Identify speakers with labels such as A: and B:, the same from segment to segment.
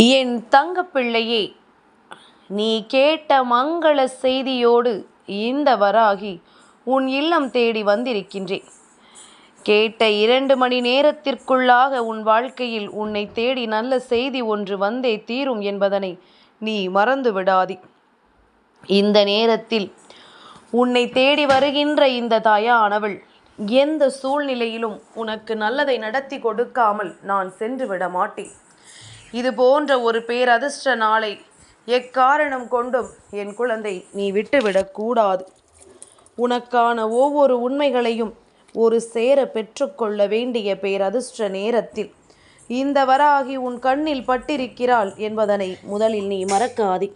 A: என் தங்கப்பிள்ளையே நீ கேட்ட மங்கள செய்தியோடு இந்த வராகி உன் இல்லம் தேடி வந்திருக்கின்றேன். கேட்ட இரண்டு மணி நேரத்திற்குள்ளாக உன் வாழ்க்கையில் உன்னை தேடி நல்ல செய்தி ஒன்று வந்தே தீரும் என்பதனை நீ மறந்து விடாதே. இந்த நேரத்தில் உன்னை தேடி வருகின்ற இந்த தாயானவள் எந்த சூழ்நிலையிலும் உனக்கு நல்லதை நடத்தி கொடுக்காமல் நான் சென்று விட மாட்டேன். இது போன்ற ஒரு பேரதிர்ஷ்ட நாளை எக்காரணம் கொண்டும் என் குழந்தை நீ விட்டுவிடக்கூடாது உனக்கான ஒவ்வொரு உண்மைகளையும் ஒரு சேர பெற்றுக்கொள்ள வேண்டிய பேரதிர்ஷ்ட நேரத்தில் இந்த வராகி உன் கண்ணில் பட்டிருக்கிறாள் என்பதனை முதலில் நீ மறக்காதே.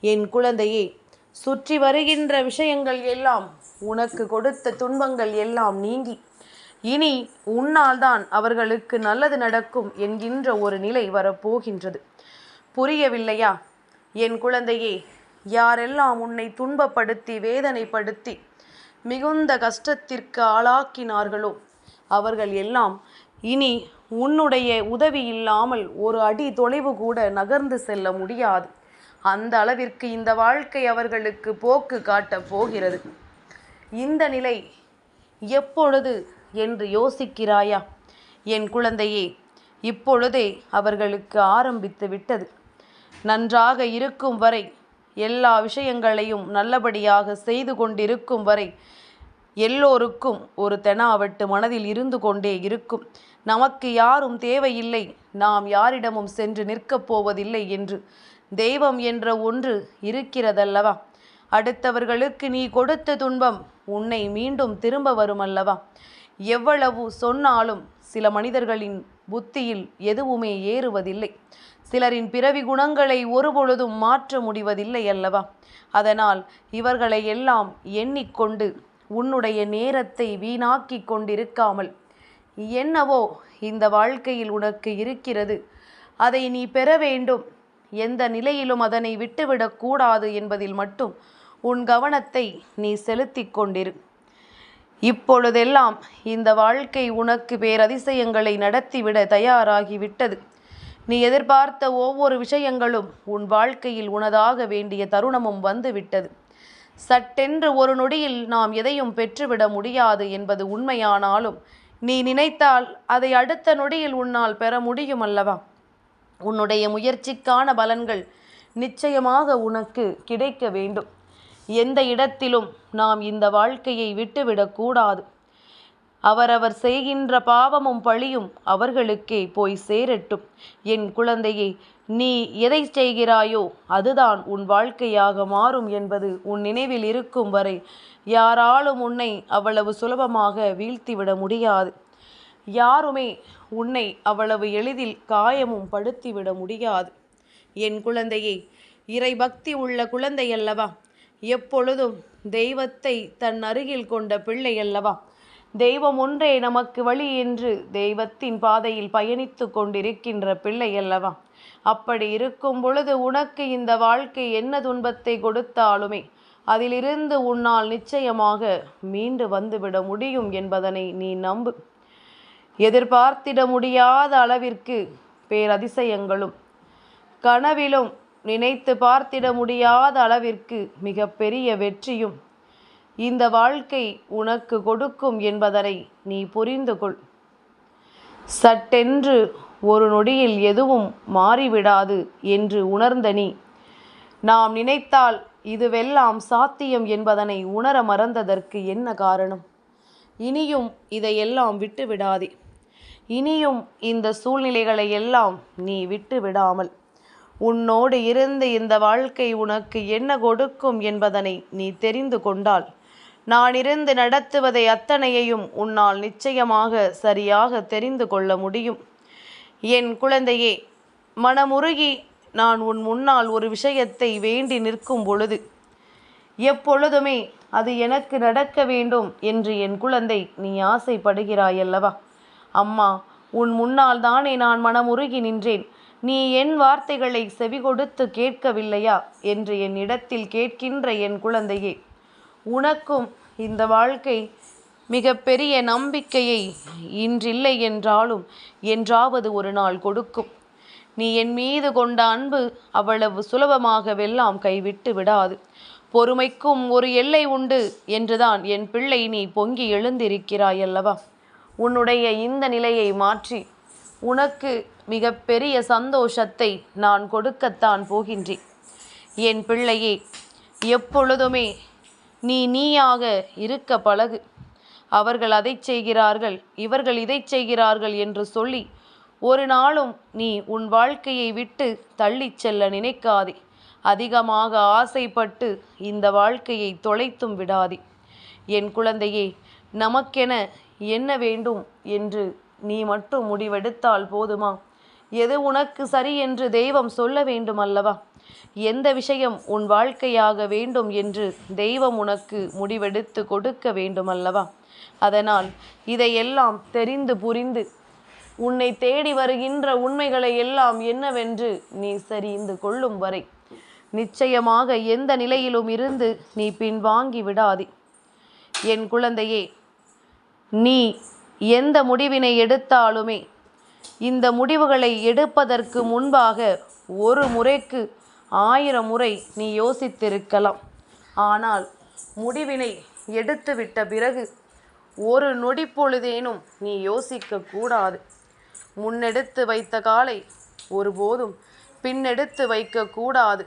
A: என் குழந்தையே சுற்றி வருகின்ற விஷயங்கள் எல்லாம் உனக்கு கொடுத்த துன்பங்கள் எல்லாம் நீங்கி இனி உன்னால் தான் அவர்களுக்கு நல்லது நடக்கும் என்கின்ற ஒரு நிலை வரப்போகின்றது. புரியவில்லையா? என் குழந்தையே யாரெல்லாம் உன்னை துன்பப்படுத்தி வேதனைப்படுத்தி மிகுந்த கஷ்டத்திற்கு ஆளாக்கினார்களோ அவர்கள் எல்லாம் இனி உன்னுடைய உதவி இல்லாமல் ஒரு அடி தொலைவு கூட நகர்ந்து செல்ல முடியாது. அந்த அளவிற்கு இந்த வாழ்க்கை அவர்களுக்கு போக்கு காட்டப் போகிறது. இந்த நிலை எப்பொழுது என்று யோசிக்கிறாயா? என் குழந்தையே இப்பொழுதே அவர்களுக்கு ஆரம்பித்து விட்டது. நன்றாக இருக்கும் வரை எல்லா விஷயங்களையும் நல்லபடியாக செய்து கொண்டிருக்கும் வரை எல்லோருக்கும் ஒரு தெனாவட்டு மனதில் இருந்து கொண்டே இருக்கும். நமக்கு யாரும் தேவையில்லை நாம் யாரிடமும் சென்று நிற்கப் போவதில்லை என்று. தெய்வம் என்ற ஒன்று இருக்கிறதல்லவா? அடுத்தவர்களுக்கு நீ கொடுத்த துன்பம் உன்னை மீண்டும் திரும்ப வருமல்லவா? எவ்வளவு சொன்னாலும் சில மனிதர்களின் புத்தியில் எதுவுமே ஏறுவதில்லை. சிலரின் பிறவி குணங்களை ஒருபொழுதும் மாற்ற முடிவதில்லை அல்லவா? அதனால் இவர்களை எல்லாம் எண்ணிக்கொண்டு உன்னுடைய நேரத்தை வீணாக்கி கொண்டிருக்காமல் என்னவோ இந்த வாழ்க்கையில் உனக்கு இருக்கிறது. அதை நீ பெற வேண்டும். எந்த நிலையிலும் அதனை விட்டுவிடக்கூடாது என்பதில் மட்டும் உன் கவனத்தை நீ செலுத்தி கொண்டிரு. இப்பொழுதெல்லாம் இந்த வாழ்க்கை உனக்கு பேரதிசயங்களை நடத்திவிட தயாராகிவிட்டது. நீ எதிர்பார்த்த ஒவ்வொரு விஷயங்களும் உன் வாழ்க்கையில் உனதாக வேண்டிய தருணமும் வந்துவிட்டது. சட்டென்று ஒரு நொடியில் நாம் எதையும் பெற்றுவிட முடியாது என்பது உண்மையானாலும் நீ நினைத்தால் அதை அடுத்த நொடியில் உன்னால் பெற முடியும் அல்லவா? உன்னுடைய முயற்சிக்கான பலன்கள் நிச்சயமாக உனக்கு கிடைக்க வேண்டும். எந்த இடத்திலும் நாம் இந்த வாழ்க்கையை விட்டுவிடக்கூடாது அவரவர் செய்கின்ற பாவமும் பழியும் அவர்களுக்கே போய் சேரட்டும். என் குழந்தையே நீ எதை செய்கிறாயோ அதுதான் உன் வாழ்க்கையாக மாறும் என்பது உன் நினைவில் இருக்கும் வரை யாராலும் உன்னை அவ்வளவு சுலபமாக வீழ்த்திவிட முடியாது. யாருமே உன்னை அவ்வளவு எளிதில் காயமும் படுத்திவிட முடியாது. என் குழந்தையே இறை பக்தி உள்ள குழந்தை அல்லவா எப்பொழுதும் தெய்வத்தை தன் அருகில் கொண்ட பிள்ளை அல்லவா? தெய்வம் ஒன்றே நமக்கு வழி என்று தெய்வத்தின் பாதையில் பயணித்து கொண்டிருக்கின்ற பிள்ளை அல்லவா? அப்படி இருக்கும் பொழுது உனக்கு இந்த வாழ்க்கை என்ன துன்பத்தை கொடுத்தாலுமே அதிலிருந்து உன்னால் நிச்சயமாக மீண்டு வந்துவிட முடியும் என்பதனை நீ நம்பு. எதிர்பார்த்திட முடியாத அளவிற்கு பேரதிசயங்களும் கனவிலும் நினைத்து பார்த்திட முடியாத அளவிற்கு மிக பெரிய வெற்றியும் இந்த வாழ்க்கை உனக்கு கொடுக்கும் என்பதனை நீ புரிந்து கொள். சட்டென்று ஒரு நொடியில் எதுவும் மாறிவிடாது என்று உணர்ந்த நீ நாம் நினைத்தால் இதுவெல்லாம் சாத்தியம் என்பதனை உணர மறந்ததற்கு என்ன காரணம்? இனியும் இதையெல்லாம் விட்டு விடாதே இனியும் இந்த சூழ்நிலைகளை எல்லாம் நீ விட்டு விடாமல் உன்னோடு இருந்து இந்த வாழ்க்கை உனக்கு என்ன கொடுக்கும் என்பதனை நீ தெரிந்து கொண்டால். நான் இருந்து நடத்துவதை அத்தனையையும் உன்னால் நிச்சயமாக சரியாக தெரிந்து கொள்ள முடியும். என் குழந்தையே மனமுருகி நான் உன் முன்னால் ஒரு விஷயத்தை வேண்டி நிற்கும் பொழுது எப்பொழுதுமே அது எனக்கு நடக்க வேண்டும் என்று என் குழந்தை நீ ஆசைப்படுகிறாயல்லவா? அம்மா உன் முன்னால் தானே நான் மனமுருகி நின்றேன். நீ என் வார்த்தைகளை செவி கொடுத்து கேட்கவில்லையா? என்று என் இடத்தில் கேட்கின்ற என் குழந்தையே உனக்கும் இந்த வாழ்க்கை மிக பெரிய நம்பிக்கையை இன்றில்லை என்றாலும் என்றாவது ஒரு நாள் கொடுக்கும். நீ என் மீது கொண்ட அன்பு அவ்வளவு சுலபமாகவெல்லாம் கைவிட்டு விடாது. பொறுமைக்கும் ஒரு எல்லை உண்டு என்றுதான் என் பிள்ளை நீ பொங்கி எழுந்திருக்கிறாய் அல்லவா உன்னுடைய இந்த நிலையை மாற்றி உனக்கு மிக பெரிய சந்தோஷத்தை நான் கொடுக்கத்தான் போகின்றேன். என் பிள்ளையே எப்பொழுதுமே நீ நீயாக இருக்க பழகு. அவர்கள் அதை செய்கிறார்கள் இவர்கள் இதை செய்கிறார்கள் என்று சொல்லி ஒரு நாளும் நீ உன் வாழ்க்கையை விட்டு தள்ளிச் செல்ல நினைக்காதே. அதிகமாக ஆசைப்பட்டு இந்த வாழ்க்கையை தொலைத்தும் விடாதே. என் குழந்தையே நமக்கென என்ன வேண்டும் என்று நீ மட்டும் முடிவெடுத்தால் போதுமா? எது உனக்கு சரி என்று தெய்வம் சொல்ல வேண்டும் அல்லவா? எந்த விஷயம் உன் வாழ்க்கையாக வேண்டும் என்று தெய்வம் உனக்கு முடிவெடுத்து கொடுக்க வேண்டும் அல்லவா? அதனால் இதையெல்லாம் தெரிந்து புரிந்து உன்னை தேடி வருகின்ற உண்மைகளை எல்லாம் என்னவென்று நீ சரிந்து கொள்ளும் வரை நிச்சயமாக எந்த நிலையிலும் இருந்து நீ பின்வாங்கி விடாதே. என் குழந்தையே நீ எந்த முடிவினை எடுத்தாலுமே இந்த முடிவுகளை எடுப்பதற்கு முன்பாக ஒரு முறைக்கு ஆயிரம் முறை நீ யோசித்திருக்கலாம். ஆனால் முடிவினை எடுத்துவிட்ட பிறகு ஒரு நொடி பொழுதேனும் நீ யோசிக்க கூடாது. முன்னெடுத்து வைத்த காலை ஒருபோதும் பின்னெடுத்து வைக்க கூடாது.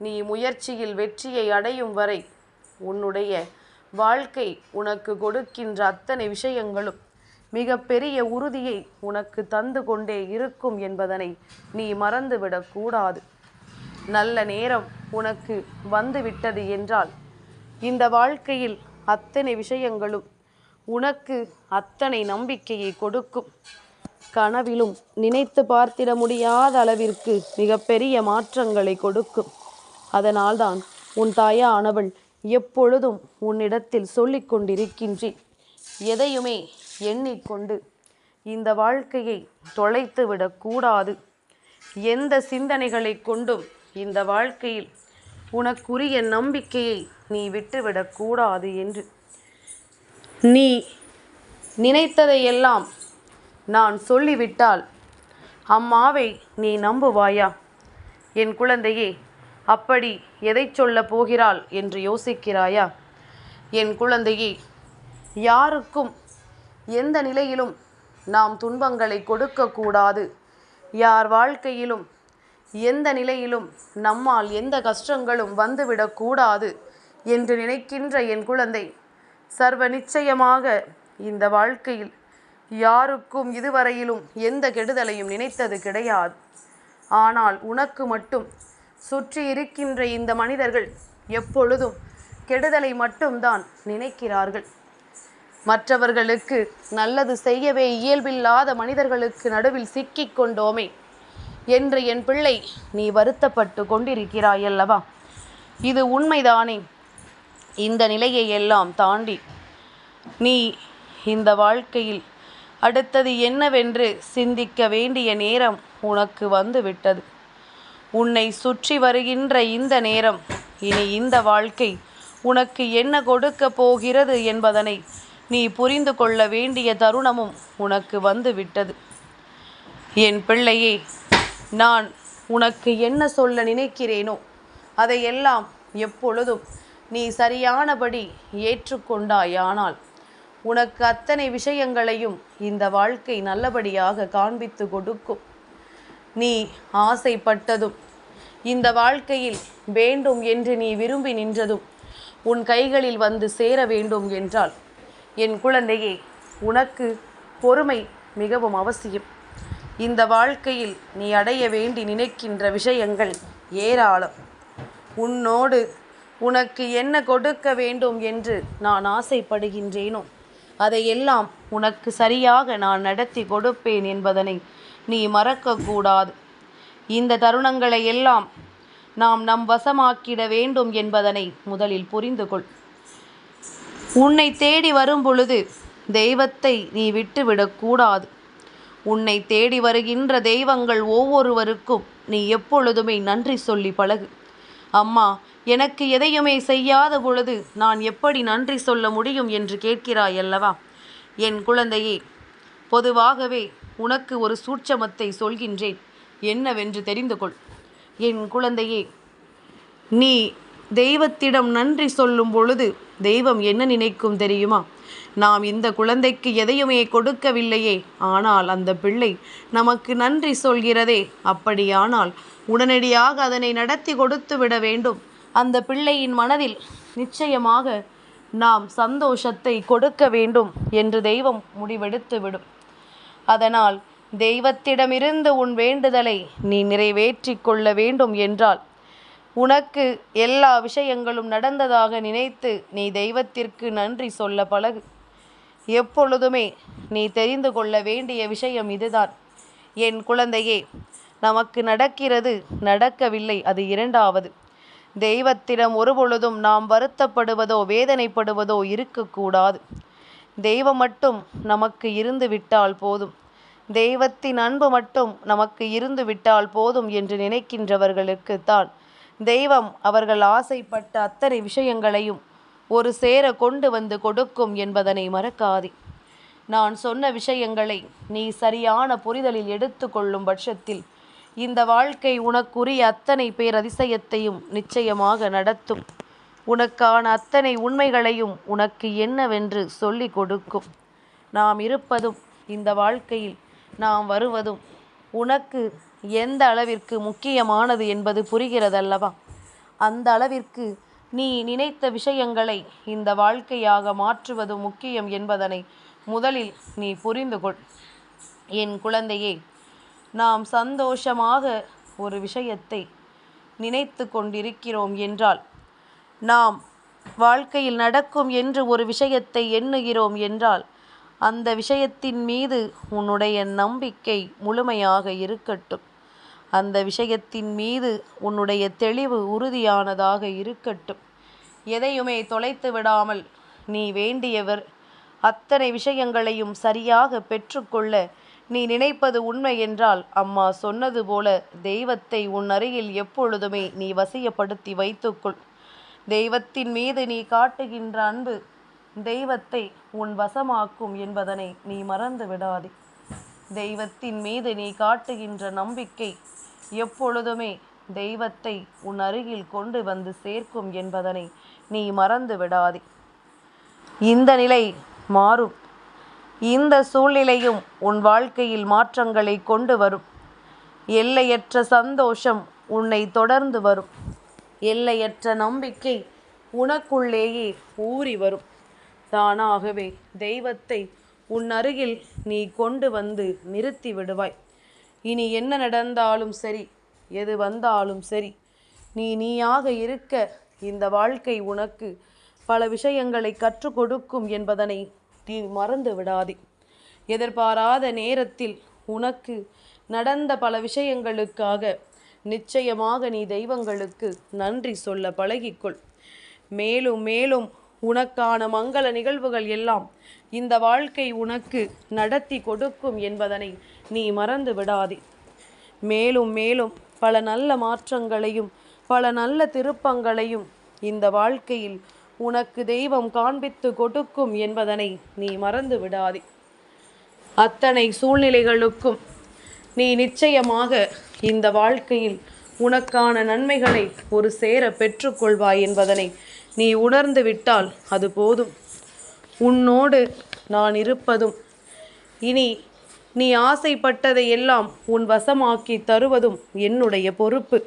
A: நீ முயற்சியில் வெற்றியை அடையும் வரை உன்னுடைய வாழ்க்கை உனக்கு கொடுக்கின்ற அத்தனை விஷயங்களும் மிகப்பெரிய உறுதியை உனக்கு தந்து கொண்டே இருக்கும் என்பதனை நீ மறந்துவிடக்கூடாது நல்ல நேரம் உனக்கு வந்துவிட்டது என்றால் இந்த வாழ்க்கையில் அத்தனை விஷயங்களும் உனக்கு அத்தனை நம்பிக்கையை கொடுக்கும். கனவிலும் நினைத்து பார்த்திட முடியாத அளவிற்கு மிகப்பெரிய மாற்றங்களை கொடுக்கும். அதனால்தான் உன் தாயானவள் எப்பொழுதும் உன்னிடத்தில் சொல்லிக் கொண்டிருக்கின்றேன். எதையுமே எண்ணிக்கொண்டு இந்த வாழ்க்கையை தொலைத்து விடக்கூடாது எந்த சிந்தனைகளை கொண்டும் இந்த வாழ்க்கையில் உனக்குரிய நம்பிக்கையை நீ விட்டுவிடக்கூடாது என்று. நீ நினைத்ததையெல்லாம் நான் சொல்லிவிட்டால் அம்மாவை நீ நம்புவாயா? என் குழந்தையே அப்படி எதை சொல்ல போகிறாள் என்று யோசிக்கிறாயா? என் குழந்தையே யாருக்கும் எந்த நிலையிலும் நாம் துன்பங்களை கொடுக்கக்கூடாது. யார் வாழ்க்கையிலும் எந்த நிலையிலும் நம்மால் எந்த கஷ்டங்களும் வந்துவிடக்கூடாது என்று நினைக்கின்ற என் குழந்தை சர்வ நிச்சயமாக இந்த வாழ்க்கையில் யாருக்கும் இதுவரையிலும் எந்த கெடுதலையும் நினைத்தது கிடையாது. ஆனால் உனக்கு மட்டும் சுற்றி இருக்கின்ற இந்த மனிதர்கள் எப்பொழுதும் கெடுதலை மட்டும்தான் நினைக்கிறார்கள். மற்றவர்களுக்கு நல்லது செய்யவே இயல்பில்லாத மனிதர்களுக்கு நடுவில் சிக்கிக் கொண்டோமே. என்று என் பிள்ளை நீ வருத்தப்பட்டு கொண்டிருக்கிறாய் அல்லவா? இது உண்மைதானே? இந்த நிலையை எல்லாம் தாண்டி நீ இந்த வாழ்க்கையில் அடுத்தது என்னவென்று சிந்திக்க வேண்டிய நேரம் உனக்கு வந்து விட்டது உன்னை சுற்றி வருகின்ற இந்த நேரம் இனி இந்த வாழ்க்கை உனக்கு என்ன கொடுக்க போகிறது என்பதனை நீ புரிந்து கொள்ள வேண்டிய தருணமும் உனக்கு வந்து விட்டது என் பிள்ளையே நான் உனக்கு என்ன சொல்ல நினைக்கிறேனோ அதையெல்லாம் எப்பொழுதும் நீ சரியானபடி ஏற்றுக்கொண்டாயானால் உனக்கு அத்தனை விஷயங்களையும் இந்த வாழ்க்கை நல்லபடியாக காண்பித்து கொடுக்கும். நீ ஆசைப்பட்டதும் இந்த வாழ்க்கையில் வேண்டும் என்று நீ விரும்பி நின்றதும் உன் கைகளில் வந்து சேர வேண்டும் என்றால் என் குழந்தையே உனக்கு பொறுமை மிகவும் அவசியம். இந்த வாழ்க்கையில் நீ அடைய வேண்டி நினைக்கின்ற விஷயங்கள் ஏராளம். உன்னோடு உனக்கு என்ன கொடுக்க வேண்டும் என்று நான் ஆசைப்படுகின்றேனோ அதையெல்லாம் உனக்கு சரியாக நான் நடத்தி கொடுப்பேன் என்பதனை நீ மறக்கக்கூடாது. இந்த தருணங்களை எல்லாம் நாம் நம் வசமாக்கிட வேண்டும் என்பதனை முதலில் புரிந்து கொள் உன்னை தேடி வரும் பொழுது தெய்வத்தை நீ விட்டுவிடக்கூடாது உன்னை தேடி வருகின்ற தெய்வங்கள் ஒவ்வொருவருக்கும் நீ எப்பொழுதுமே நன்றி சொல்லி பழகு. அம்மா எனக்கு எதையுமே செய்யாத பொழுது நான் எப்படி நன்றி சொல்ல முடியும் என்று கேட்கிறாய் அல்லவா? என் குழந்தையே பொதுவாகவே உனக்கு ஒரு சூட்சமத்தை சொல்கின்றேன். என்னவென்று தெரிந்து கொள். என் குழந்தையே நீ தெய்வத்திடம் நன்றி சொல்லும் பொழுது தெய்வம் என்ன நினைக்கும் தெரியுமா? நாம் இந்த குழந்தைக்கு எதையுமே கொடுக்கவில்லையே. ஆனால் அந்த பிள்ளை நமக்கு நன்றி சொல்கிறதே. அப்படியானால் உடனடியாக அதனை நடத்தி கொடுத்து விட வேண்டும். அந்த பிள்ளையின் மனதில் நிச்சயமாக நாம் சந்தோஷத்தை கொடுக்க வேண்டும் என்று தெய்வம் முடிவெடுத்து விடும். அதனால் தெய்வத்திடமிருந்து உன் வேண்டுதலை நீ நிறைவேற்றி கொள்ள வேண்டும் என்றால் உனக்கு எல்லா விஷயங்களும் நடந்ததாக நினைத்து நீ தெய்வத்திற்கு நன்றி சொல்ல பழகு. எப்பொழுதுமே நீ தெரிந்து கொள்ள வேண்டிய விஷயம் இதுதான். என் குழந்தையே நமக்கு நடக்கிறது நடக்கவில்லை அது இரண்டாவது. தெய்வத்திடம் ஒருபொழுதும் நாம் வருத்தப்படுவதோ வேதனைப்படுவதோ இருக்கக்கூடாது. தெய்வம் மட்டும் நமக்கு இருந்து விட்டால் போதும். தெய்வத்தின் அன்பு மட்டும் நமக்கு இருந்து விட்டால் போதும் என்று நினைக்கின்றவர்களுக்குத்தான் தெய்வம் அவர்கள் ஆசைப்பட்ட அத்தனை விஷயங்களையும் ஒரு சேர கொண்டு வந்து கொடுக்கும் என்பதனை மறக்காதே. நான் சொன்ன விஷயங்களை நீ சரியான புரிதலில் எடுத்துக்கொள்ளும் பட்சத்தில் இந்த வாழ்க்கை உனக்குரிய அத்தனை பேர் அதிசயத்தையும் நிச்சயமாக நடத்தும். உனக்கான அத்தனை உண்மைகளையும் உனக்கு என்னவென்று சொல்லிக் கொடுக்கும். நாம் இருப்பதும் இந்த வாழ்க்கையில் நாம் வருவதும் உனக்கு எந்த அளவிற்கு முக்கியமானது என்பது புரிகிறதல்லவா? அந்த அளவிற்கு நீ நினைத்த விஷயங்களை இந்த வாழ்க்கையாக மாற்றுவது முக்கியம் என்பதனை முதலில் நீ புரிந்து கொள். என் குழந்தையே நாம் சந்தோஷமாக ஒரு விஷயத்தை நினைத்து கொண்டிருக்கிறோம் என்றால் நாம் வாழ்க்கையில் நடக்கும் என்று ஒரு விஷயத்தை எண்ணுகிறோம் என்றால் அந்த விஷயத்தின் மீது உன்னுடைய நம்பிக்கை முழுமையாக இருக்கட்டும். அந்த விஷயத்தின் மீது உன்னுடைய தெளிவு உறுதியானதாக இருக்கட்டும். எதையுமே தொலைத்து விடாமல் நீ வேண்டியவர். அத்தனை விஷயங்களையும் சரியாக பெற்றுக்கொள்ள நீ நினைப்பது உண்மை என்றால் அம்மா சொன்னது போல தெய்வத்தை உன் அருகில் எப்பொழுதுமே நீ வசியப்படுத்தி வைத்துக்கொள். தெய்வத்தின் மீது நீ காட்டுகின்ற அன்பு தெய்வத்தை உன் வசமாக்கும் என்பதனை நீ மறந்து விடாதே. தெய்வத்தின் மீது நீ காட்டுகின்ற நம்பிக்கை எப்பொழுதுமே தெய்வத்தை உன் அருகில் கொண்டு வந்து சேர்க்கும் என்பதனை நீ மறந்து விடாதே. இந்த நிலை மாறும். இந்த சூழ்நிலையும் உன் வாழ்க்கையில் மாற்றங்களை கொண்டு வரும். எல்லையற்ற சந்தோஷம் உன்னை தொடர்ந்து வரும். எல்லையற்ற நம்பிக்கை உனக்குள்ளேயே ஊறி வரும். தானாகவே தெய்வத்தை உன் அருகில் நீ கொண்டு வந்து நிறுத்தி விடுவாய். இனி என்ன நடந்தாலும் சரி எது வந்தாலும் சரி நீ நீயாக இருக்க இந்த வாழ்க்கை உனக்கு பல விஷயங்களை கற்றுக் கொடுக்கும் என்பதனை நீ மறந்து விடாதே. எதிர்பாராத நேரத்தில் உனக்கு நடந்த பல விஷயங்களுக்காக நிச்சயமாக நீ தெய்வங்களுக்கு நன்றி சொல்ல பழகிக்கொள். மேலும் மேலும் உனக்கான மங்கள நிகழ்வுகள் எல்லாம் இந்த வாழ்க்கை உனக்கு நடத்தி கொடுக்கும் என்பதனை நீ மறந்து விடாதே. மேலும் மேலும் பல நல்ல மாற்றங்களையும் பல நல்ல திருப்பங்களையும் இந்த வாழ்க்கையில் உனக்கு தெய்வம் காண்பித்து கொடுக்கும் என்பதனை நீ மறந்து விடாதே. அத்தனை சூழ்நிலைகளுக்கும் நீ நிச்சயமாக இந்த வாழ்க்கையில் உனக்கான நன்மைகளை ஒரு சேர பெற்றுக்கொள்வாய் என்பதனை நீ உணர்ந்து விட்டால் அது போதும். உன்னோடு நான் இருப்பதும் இனி நீ ஆசைப்பட்டதை எல்லாம் உன் வசமாக்கி தருவதும் என்னுடைய பொறுப்பு.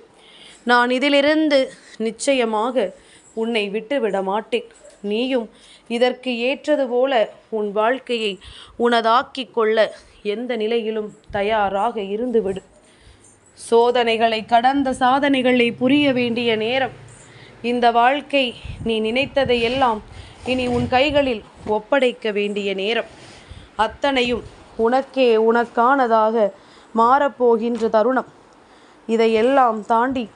A: நான் இதிலிருந்து நிச்சயமாக உன்னை விட்டுவிட மாட்டேன். நீயும் இதற்கு ஏற்றது போல உன் வாழ்க்கையை உனதாக்கிக் கொள்ள எந்த நிலையிலும் தயாராக இருந்துவிடு. சோதனைகளை கடந்த சாதனைகளை புரிய வேண்டிய நேரம் இந்த வாழ்க்கை நீ நினைத்ததை எல்லாம் இனி உன் கைகளில் ஒப்படைக்க வேண்டிய நேரம். அத்தனையும் உனக்கே உனக்கானதாக மாறப்போகின்ற தருணம். இதையெல்லாம் தாண்டி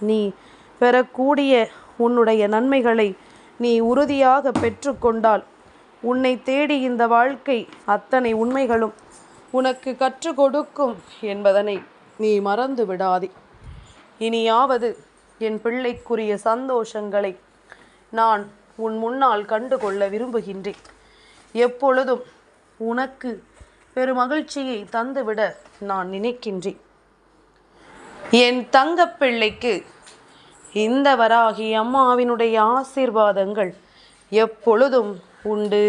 A: நீ பெறக்கூடிய உன்னுடைய நன்மைகளை நீ உறுதியாக பெற்றுக்கொண்டால் உன்னை தேடி இந்த வாழ்க்கை அத்தனை உண்மைகளும் உனக்கு கற்றுக் கொடுக்கும் என்பதனை நீ மறந்து விடாதே இனியாவது என் பிள்ளைக்குரிய சந்தோஷங்களை நான் உன் முன்னால் கண்டு கொள்ள விரும்புகின்றேன். எப்பொழுதும் உனக்கு பெருமகிழ்ச்சியை தந்துவிட நான் நினைக்கின்றேன். என் தங்கப்பிள்ளைக்கு இந்த வராகி அம்மாவினுடைய ஆசீர்வாதங்கள் எப்பொழுதும் உண்டு.